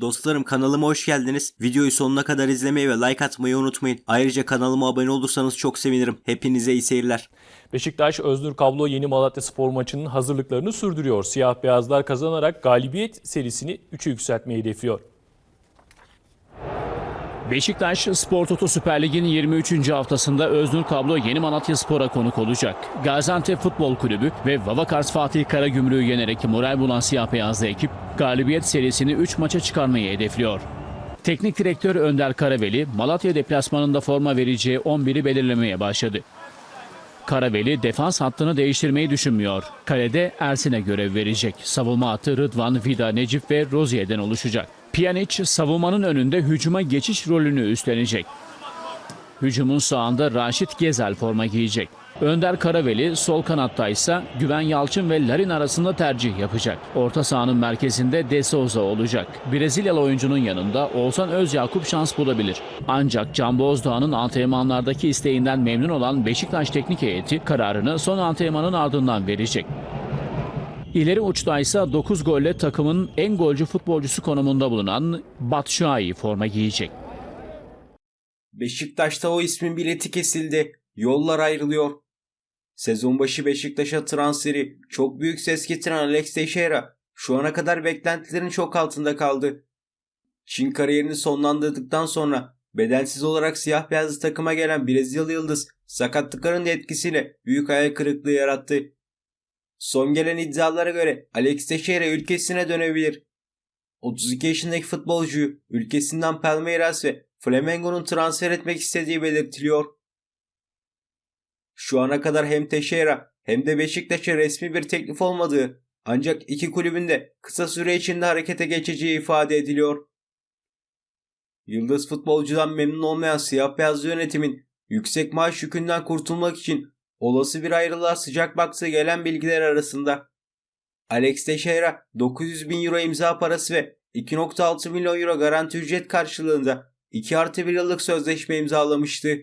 Dostlarım kanalıma hoş geldiniz. Videoyu sonuna kadar izlemeyi ve like atmayı unutmayın. Ayrıca kanalıma abone olursanız çok sevinirim. Hepinize iyi seyirler. Beşiktaş Öznur Kablo Yeni Malatya Spor maçının hazırlıklarını sürdürüyor. Siyah beyazlar kazanarak galibiyet serisini 3'e yükseltmeyi hedefliyor. Beşiktaş Spor Toto Süper Lig'in 23. haftasında Öznur Kablo Yeni Malatya Spor'a konuk olacak. Gaziantep Futbol Kulübü ve Vavakars Fatih Karagümrük'ü yenerek moral bulan siyah beyazlı ekip galibiyet serisini 3 maça çıkarmayı hedefliyor. Teknik direktör Önder Karaveli, Malatya deplasmanında forma vereceği 11'i belirlemeye başladı. Karaveli defans hattını değiştirmeyi düşünmüyor. Kalede Ersin'e görev verecek. Savunma hattı Rıdvan, Vida, Necip ve Rozier'den oluşacak. Pjanic savunmanın önünde hücuma geçiş rolünü üstlenecek. Hücumun sağında Raşit Gezel forma giyecek. Önder Karaveli sol kanatta ise Güven Yalçın ve Larin arasında tercih yapacak. Orta sahanın merkezinde De Souza olacak. Brezilyalı oyuncunun yanında Oğuzhan Özyakup şans bulabilir. Ancak Can Bozdağ'ın antrenmanlardaki isteğinden memnun olan Beşiktaş teknik heyeti kararını son antrenmanın ardından verecek. İleri uçta ise 9 golle takımın en golcü futbolcusu konumunda bulunan Batshuayi forma giyecek. Beşiktaş'ta o ismin bileti kesildi. Yollar ayrılıyor. Sezon başı Beşiktaş'a transferi çok büyük ses getiren Alex Teixeira şu ana kadar beklentilerin çok altında kaldı. Çin kariyerini sonlandırdıktan sonra bedelsiz olarak siyah beyazlı takıma gelen Brezilyalı yıldız sakatlıkların etkisiyle büyük hayal kırıklığı yarattı. Son gelen iddialara göre Alex Teixeira ülkesine dönebilir. 32 yaşındaki futbolcuyu ülkesinden Palmeiras ve Flamengo'nun transfer etmek istediği belirtiliyor. Şu ana kadar hem Teixeira hem de Beşiktaş'a resmi bir teklif olmadığı ancak iki kulübün de kısa süre içinde harekete geçeceği ifade ediliyor. Yıldız futbolcudan memnun olmayan siyah beyazlı yönetimin yüksek maaş yükünden kurtulmak için olası bir ayrılığa sıcak baktığı gelen bilgiler arasında. Alex Teixeira 900 bin euro imza parası ve 2.6 milyon euro garanti ücret karşılığında 2 artı 1 yıllık sözleşme imzalamıştı.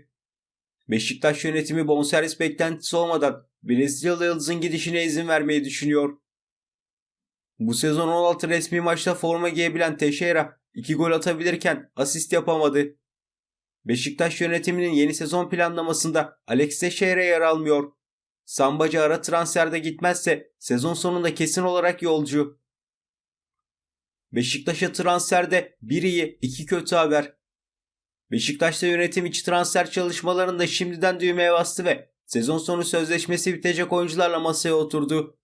Beşiktaş yönetimi bonservis beklentisi olmadan Brezilyalı Yıldız'ın gidişine izin vermeyi düşünüyor. Bu sezon 16 resmi maçta forma giyebilen Teixeira 2 gol atabilirken asist yapamadı. Beşiktaş yönetiminin yeni sezon planlamasında Alex Teixeira yer almıyor. Sambacı ara transferde gitmezse sezon sonunda kesin olarak yolcu. Beşiktaş'a transferde bir iyi iki kötü haber. Beşiktaş'ta yönetim içi transfer çalışmalarında şimdiden düğmeye bastı ve sezon sonu sözleşmesi bitecek oyuncularla masaya oturdu.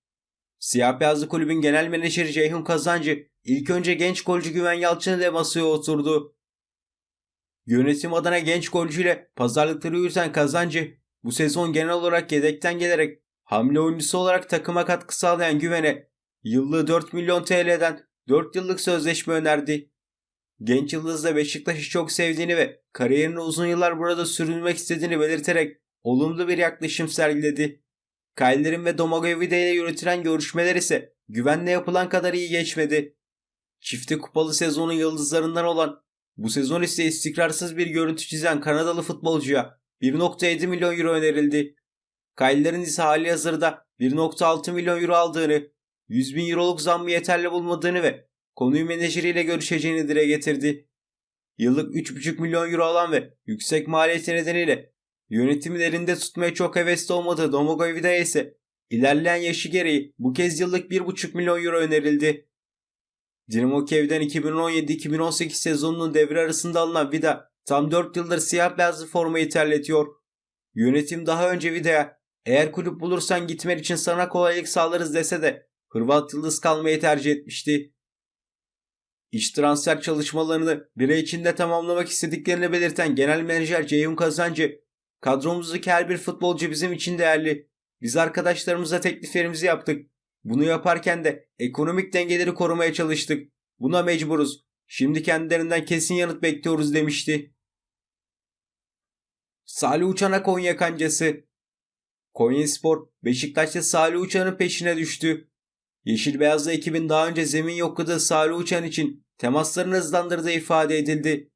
Siyah beyazlı kulübün genel menajeri Ceyhun Kazancı ilk önce genç golcü Güven Yalçın'ı da masaya oturdu. Yönetim adına genç golcüyle pazarlıkları yürüten Kazancı bu sezon genel olarak yedekten gelerek hamle oyuncusu olarak takıma katkı sağlayan Güven'e yıllığı 4 milyon TL'den 4 yıllık sözleşme önerdi. Genç Yıldız da Beşiktaş'ı çok sevdiğini ve kariyerini uzun yıllar burada sürünmek istediğini belirterek olumlu bir yaklaşım sergiledi. Kaylerin ve Domagojevide ile yürütülen görüşmeler ise güvenle yapılan kadar iyi geçmedi. Çifte kupalı sezonun yıldızlarından olan bu sezon ise istikrarsız bir görüntü çizen Kanadalı futbolcuya 1.7 milyon euro önerildi. Kaylerin ise hali hazırda 1.6 milyon euro aldığını, 100 bin euroluk zammı yeterli bulmadığını ve konuyu menajeriyle görüşeceğini dile getirdi. Yıllık 3,5 milyon euro alan ve yüksek maliyeti nedeniyle yönetimin elinde tutmaya çok hevesli olmadığı Domagoj ise ilerleyen yaşı gereği bu kez yıllık 1,5 milyon euro önerildi. Dinamo Kiev'den 2017-2018 sezonunun devre arasında alınan Vida tam 4 yıldır siyah beyazlı formayı terletiyor. Yönetim daha önce Vida'ya eğer kulüp bulursan gitmen için sana kolaylık sağlarız dese de Hırvat yıldız kalmayı tercih etmişti. İş transfer çalışmalarını bir ay içinde tamamlamak istediklerini belirten genel menajer Ceyhun Kazancı, kadromuzdaki her bir futbolcu bizim için değerli. Biz arkadaşlarımıza tekliflerimizi yaptık. Bunu yaparken de ekonomik dengeleri korumaya çalıştık. Buna mecburuz. Şimdi kendilerinden kesin yanıt bekliyoruz demişti. Salih Uçan'a Konya kancası. Konyaspor Beşiktaş'ta Salih Uçan'ın peşine düştü. Yeşil Beyazlı ekibin daha önce zemin yokladığı Salih Uçan için temaslarını hızlandırdığı ifade edildi.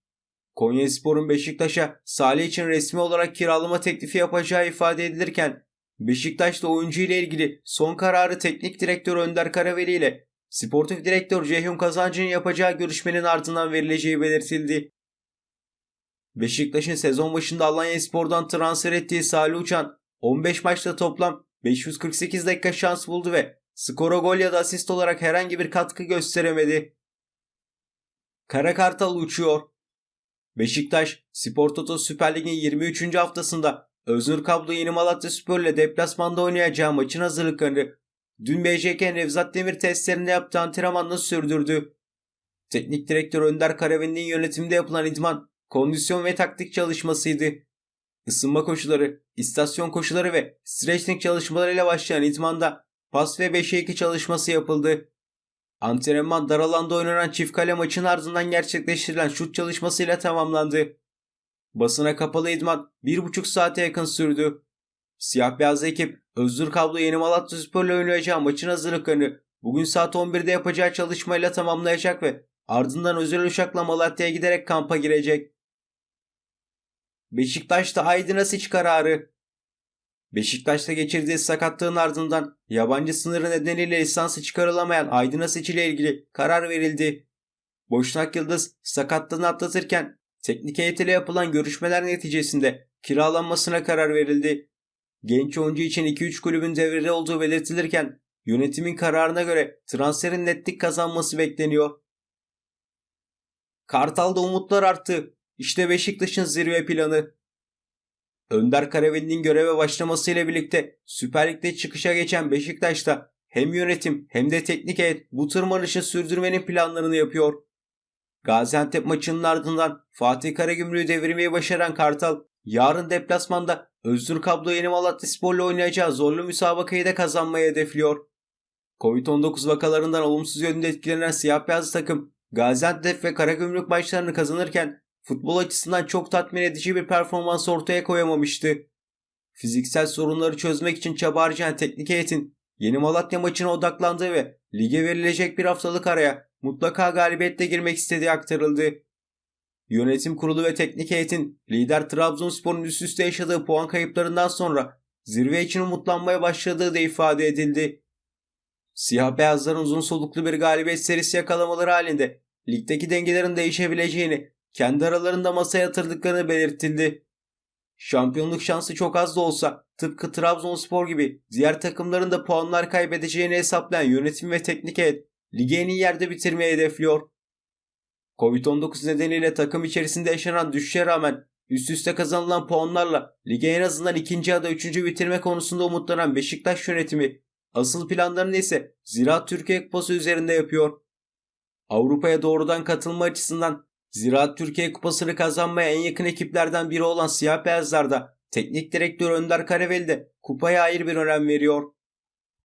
Konyaspor'un Beşiktaş'a Salih için resmi olarak kiralama teklifi yapacağı ifade edilirken Beşiktaş'ta oyuncu ile ilgili son kararı teknik direktör Önder Karaveli ile sportif direktör Ceyhun Kazancı'nın yapacağı görüşmenin ardından verileceği belirtildi. Beşiktaş'ın sezon başında Alanya Spor'dan transfer ettiği Salih Uçan 15 maçta toplam 548 dakika şans buldu ve skora gol ya da asist olarak herhangi bir katkı gösteremedi. Kara Kartal uçuyor. Beşiktaş, Spor Toto Süper Lig'in 23. haftasında Öznur Kablo Yeni Malatya Spor ile deplasmanda oynayacağı maçın hazırlıklarını dün BJK Nevzat Demir testlerinde yaptığı antrenmanla sürdürdü. Teknik direktör Önder Karaven'in yönetiminde yapılan idman, kondisyon ve taktik çalışmasıydı. Isınma koşuları, istasyon koşuları ve stretching çalışmalarıyla başlayan idmanda pas ve 5'e 2 çalışması yapıldı. Antrenman dar alanda oynanan çift kale maçın ardından gerçekleştirilen şut çalışmasıyla tamamlandı. Basına kapalı idman 1,5 saate yakın sürdü. Siyah beyaz ekip Özgür Kablo Yeni Malatya Spor ile oynayacağı maçın hazırlıklarını bugün saat 11'de yapacağı çalışmayla tamamlayacak ve ardından özel uçakla Malatya'ya giderek kampa girecek. Beşiktaş'ta Aydın'a Siç kararı Beşiktaş'ta geçirdiği sakatlığın ardından yabancı sınırı nedeniyle lisansı çıkarılamayan Aydın Asiç ile ilgili karar verildi. Boşnak Yıldız sakatlığını atlatırken teknik heyetiyle yapılan görüşmeler neticesinde kiralanmasına karar verildi. Genç oyuncu için 2-3 kulübün devrede olduğu belirtilirken yönetimin kararına göre transferin netlik kazanması bekleniyor. Kartal'da umutlar arttı. İşte Beşiktaş'ın zirve planı. Önder Karaveli'nin göreve başlamasıyla birlikte Süper Lig'de çıkışa geçen Beşiktaş'ta hem yönetim hem de teknik heyet bu tırmanışı sürdürmenin planlarını yapıyor. Gaziantep maçının ardından Fatih Karagümrük'ü devirmeyi başaran Kartal, yarın deplasmanda Özgür Kablo Yeni Malatya Spor'la oynayacağı zorlu müsabakayı da kazanmayı hedefliyor. Covid-19 vakalarından olumsuz yönde etkilenen siyah beyaz takım Gaziantep ve Karagümrük maçlarını kazanırken futbol açısından çok tatmin edici bir performans ortaya koyamamıştı. Fiziksel sorunları çözmek için çaba teknik heyetin Yeni Malatya maçına odaklandığı ve lige verilecek bir haftalık araya mutlaka galibiyetle girmek istediği aktarıldı. Yönetim kurulu ve teknik heyetin lider Trabzonspor'un üst üste yaşadığı puan kayıplarından sonra zirve için umutlanmaya başladığı da ifade edildi. Siyah beyazların uzun soluklu bir galibiyet serisi yakalamaları halinde ligdeki dengelerin değişebileceğini kendi aralarında masaya yatırdıklarını belirtildi. Şampiyonluk şansı çok az da olsa tıpkı Trabzonspor gibi diğer takımların da puanlar kaybedeceğini hesaplayan yönetim ve teknik heyet ligi en iyi yerde bitirmeyi hedefliyor. Covid-19 nedeniyle takım içerisinde yaşanan düşüşe rağmen üst üste kazanılan puanlarla lige en azından ikinci ya da üçüncü bitirme konusunda umutlanan Beşiktaş yönetimi asıl planlarını ise Ziraat Türkiye Kupası üzerinde yapıyor. Avrupa'ya doğrudan katılma açısından Ziraat Türkiye Kupası'nı kazanmaya en yakın ekiplerden biri olan Siyah Beyazlar da teknik direktör Önder Karaveli de kupaya ayrı bir önem veriyor.